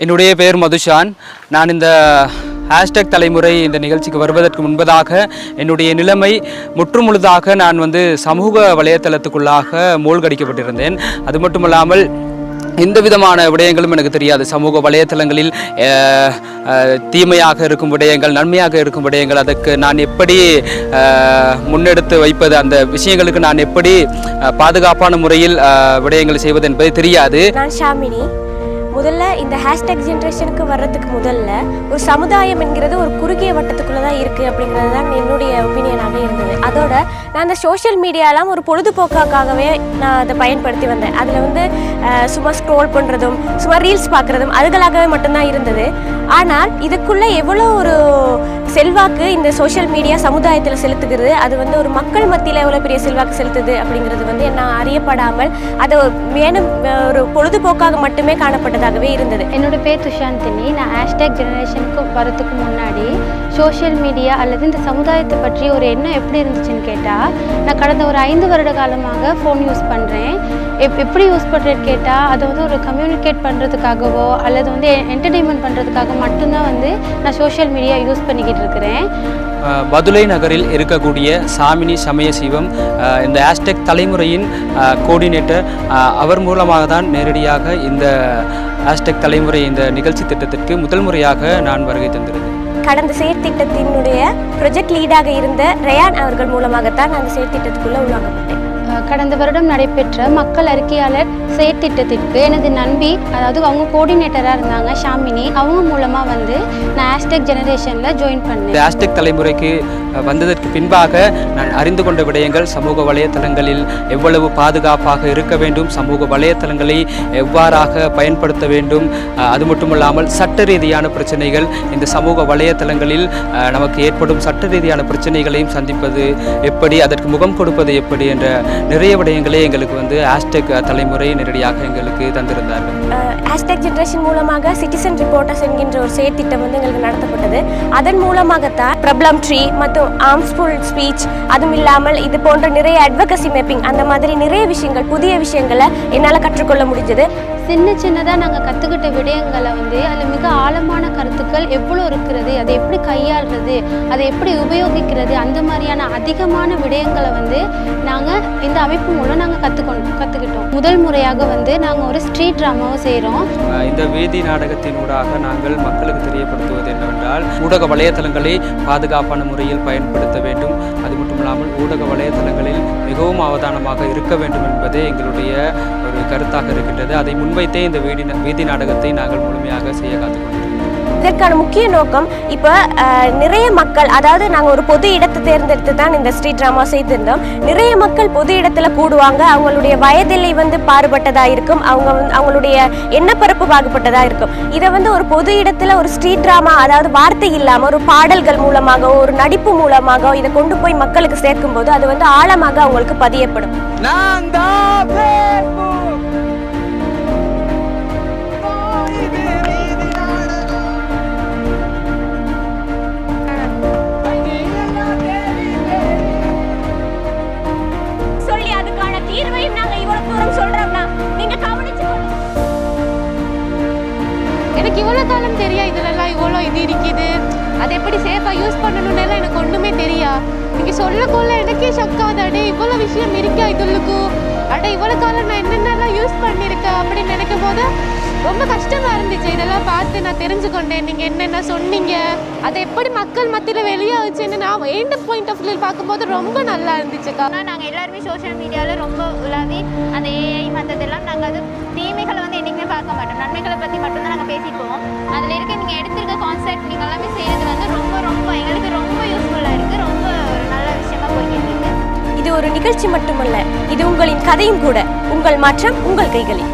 என்னுடைய பெயர் மதுஷான். நான் இந்த ஹேஷ்டேக் தலைமுறை இந்த நிகழ்ச்சிக்கு வருவதற்கு முன்பதாக என்னுடைய நிலைமை முற்றுமுழுதாக நான் வந்து சமூக வலைத்தளத்துக்குள்ளாக மூழ்கடிக்கப்பட்டிருந்தேன். அது மட்டுமல்லாமல் எந்த விதமான விடயங்களும் எனக்கு தெரியாது. சமூக வலைத்தளங்களில் தீமையாக இருக்கும் விடயங்கள் நன்மையாக இருக்கும் விடயங்கள் அதற்கு நான் எப்படி முன்னெடுத்து வைப்பது அந்த விஷயங்களுக்கு நான் எப்படி பாதுகாப்பான முறையில் விடயங்கள் விடயங்களை செய்வது என்பது தெரியாது. நான் ஷாமினி. முதல்ல இந்த ஹேஷ்டேக் ஜென்ரேஷனுக்கு வர்றதுக்கு முதல்ல ஒரு சமுதாயம் என்கிறது ஒரு குறுகிய வட்டத்துக்குள்ளே தான் இருக்குது அப்படிங்கிறது தான் என்னுடைய ஒப்பீனியனாகவே இருந்தது. அதோட நான் அந்த சோஷியல் மீடியாலாம் ஒரு பொழுதுபோக்காகவே நான் அதை பயன்படுத்தி வந்தேன். அதில் வந்து சும்மா ஸ்க்ரோல் பண்ணுறதும் சும்மா ரீல்ஸ் பார்க்குறதும் அதுகளாகவே மட்டும்தான் இருந்தது. ஆனால் இதுக்குள்ளே எவ்வளோ ஒரு செல்வாக்கு இந்த சோஷியல் மீடியா சமுதாயத்தில் செலுத்துகிறது அது வந்து ஒரு மக்கள் மத்தியில் எவ்வளோ பெரிய செல்வாக்கு செலுத்துது அப்படிங்கிறது வந்து நான் அறியப்படாமல் அதை மேலும் ஒரு பொழுதுபோக்காக மட்டுமே காணப்பட்டதாகவே இருந்தது. என்னோட பேர் துஷாந்தினி. நான் ஹேஷ்டேக் ஜெனரேஷனுக்கு வரதுக்கு முன்னாடி சோஷியல் மீடியா அல்லது இந்த சமுதாயத்தை பற்றி ஒரு எண்ணம் எப்படி இருந்துச்சுன்னு கேட்டால் நான் கடந்த ஒரு ஐந்து வருட காலமாக ஃபோன் யூஸ் பண்ணுறேன் எப் எப்படி யூஸ் பண்ணுறேன்னு கேட்டால் அதை வந்து ஒரு கம்யூனிகேட் பண்ணுறதுக்காகவோ அல்லது வந்து என்டர்டெயின்மெண்ட் பண்ணுறதுக்காக மட்டும்தான் வந்து நான் சோஷியல் மீடியா யூஸ் பண்ணிக்கிட்டு இருக்கிறேன். பதுளை நகரில் இருக்கக்கூடிய சாமினி சமய சிவம் இந்த ஹேஷ்டேக் தலைமுறையின் கோஆர்டினேட்டர் அவர் மூலமாக தான் நேரடியாக இந்த ஹேஷ்டேக் தலைமுறை இந்த நிகழ்ச்சி திட்டத்திற்கு முதல் முறையாக நான் வருகை தந்திருந்தேன். கடந்த செயற்திட்டத்தினுடைய ப்ரொஜெக்ட் லீடாக இருந்த ரயான் அவர்கள் மூலமாகத்தான் நான் அந்த செயற்திட்டத்துக்குள்ளே உள்வாங்கப்பட்டேன் அஹ் கடந்த வருடம் நடைபெற்ற மக்கள் அறிக்கையாளர் செயற்திட்டத்திற்கு எனது நண்பி அதாவது அவங்க கோஆர்டினேட்டராக இருந்தாங்க ஷாமினி அவங்க மூலமாக வந்து நான் ஆஸ்டெக் ஜெனரேஷனில் ஜாயின் பண்ணேன். ஆஸ்டெக் தலைமுறைக்கு வந்ததற்கு பின்பாக நான் அறிந்து கொண்ட விடயங்கள் சமூக வலைத்தளங்களில் எவ்வளவு பாதுகாப்பாக இருக்க வேண்டும் சமூக வலைத்தளங்களை எவ்வாறாக பயன்படுத்த வேண்டும் அது மட்டுமல்லாமல் சட்ட ரீதியான பிரச்சனைகள் இந்த சமூக வலைத்தளங்களில் நமக்கு ஏற்படும் சட்ட ரீதியான பிரச்சனைகளையும் சந்திப்பது எப்படி அதற்கு முகம் கொடுப்பது எப்படி என்ற நிறைய விடயங்களை எங்களுக்கு வந்து ஹேஷ்டேக் தலைமுறை நேரடியாக எங்களுக்கு தந்திருந்தார்கள். ஹேஷ்டேக் ஜென்ரேஷன் மூலமாக சிட்டிசன் ரிப்போர்ட்டர்ஸ் என்கின்ற ஒரு செயற்திட்டம் வந்து எங்களுக்கு நடத்தப்பட்டது. அதன் மூலமாகத்தான் பிரபலம் ட்ரீ மற்றும் ஆர்ம்ஸ்ஃபுல் ஸ்பீச் அதுவும் இல்லாமல் இது போன்ற நிறைய அட்வகசி மேப்பிங் அந்த மாதிரி நிறைய விஷயங்கள் புதிய விஷயங்களை என்னால் கற்றுக்கொள்ள முடிஞ்சது. சின்ன சின்னதாக நாங்கள் கற்றுக்கிட்ட விடயங்களை வந்து அதில் மிக ஆழமான கருத்துக்கள் எவ்வளோ இருக்கிறது அதை எப்படி கையாளுறது அதை எப்படி உபயோகிக்கிறது அந்த மாதிரியான அதிகமான விடயங்களை வந்து நாங்கள் இந்த அமைப்பு மூலம் நாங்கள் கற்றுக்கொண்டோம் கற்றுக்கிட்டோம் முதல் முறையாக வந்து நாங்கள் ஒரு ஸ்ட்ரீட் ட்ராமாவும் செய்கிறோம் இந்த வீதி நாடகத்தினூடாக நாங்கள் மக்களுக்கு தெரியப்படுத்துவது என்னவென்றால் ஊடக வலைத்தளங்களை பாதுகாப்பான முறையில் பயன்படுத்த வேண்டும். அது மட்டும் இல்லாமல் ஊடக வலைத்தளங்களில் மிகவும் அவதானமாக இருக்க வேண்டும் என்பதே எங்களுடைய ஒரு கருத்தாக இருக்கின்றது. அதை முன்வைத்தே இந்த வீதி வீதி நாடகத்தை நாங்கள் முழுமையாக செய்ய காத்துக்கொண்டிருக்கிறோம். இதற்கான முக்கிய நோக்கம் இப்போ நிறைய மக்கள் அதாவது நாங்கள் ஒரு பொது இடத்தை தேர்ந்தெடுத்து தான் இந்த ஸ்ட்ரீட் ட்ராமா செய்திருந்தோம். நிறைய மக்கள் பொது இடத்துல கூடுவாங்க. அவங்களுடைய வயதில்லை வந்து பாறுபட்டதா இருக்கும். அவங்க வந்து அவங்களுடைய எண்ணப்பரப்பு பாகுபட்டதா இருக்கும். இதை வந்து ஒரு பொது இடத்துல ஒரு ஸ்ட்ரீட் ட்ராமா அதாவது வார்த்தை இல்லாமல் ஒரு பாடல்கள் மூலமாக ஒரு நடிப்பு மூலமாக இதை கொண்டு போய் மக்களுக்கு சேர்க்கும்போது அது வந்து ஆழமாக அவங்களுக்கு பதியப்படும். சொல்லி தெரியா? இதுலலாம் இவ்வளோ இது இருக்குது. அதை எப்படி சேஃபாக யூஸ் பண்ணணும்னு எனக்கு ஒன்றுமே தெரியா. நீங்கள் சொல்லக்குள்ள எனக்கே ஷக் அடே இவ்வளோ விஷயம் இருக்கா இதுலுக்கு? அட இவ்வளோ காலம் நான் என்னென்னலாம் யூஸ் பண்ணியிருக்கேன் அப்படின்னு நினைக்கும் போது ரொம்ப கஷ்டமாக இருந்துச்சு. இதெல்லாம் பார்த்து நான் தெரிஞ்சுக்கொண்டேன். நீங்கள் என்னென்ன சொன்னீங்க? அதை எப்படி மக்கள் மத்தியில் வெளியே வச்சுன்னு நான் எந்த பாயிண்ட் ஆஃப் வியூ பார்க்கும்போது ரொம்ப நல்லா இருந்துச்சுக்கா ஆனால் நாங்கள் எல்லாருமே சோஷியல் மீடியாவில் ரொம்ப உலாவி அந்த ஏஐ மற்றதெல்லாம் நாங்கள் அது தீமைகளை வந்து என்றைக்குமே பார்க்க மாட்டோம். நன்மைகளை பற்றி மட்டும்தான் நாங்கள் பேசிப்போம். அதில் எல்லாமே செய்கிறது வந்து ரொம்ப ரொம்ப எங்களுக்கு ரொம்ப யூஸ்ஃபுல்லாக இருக்குது ரொம்ப ஒரு நல்ல விஷயமா போய்கிட்டு இருக்கு. இது ஒரு நிகழ்ச்சி மட்டுமல்ல. இது உங்களின் கதையும் கூட. உங்கள் மாற்றம் உங்கள் கைகளில்.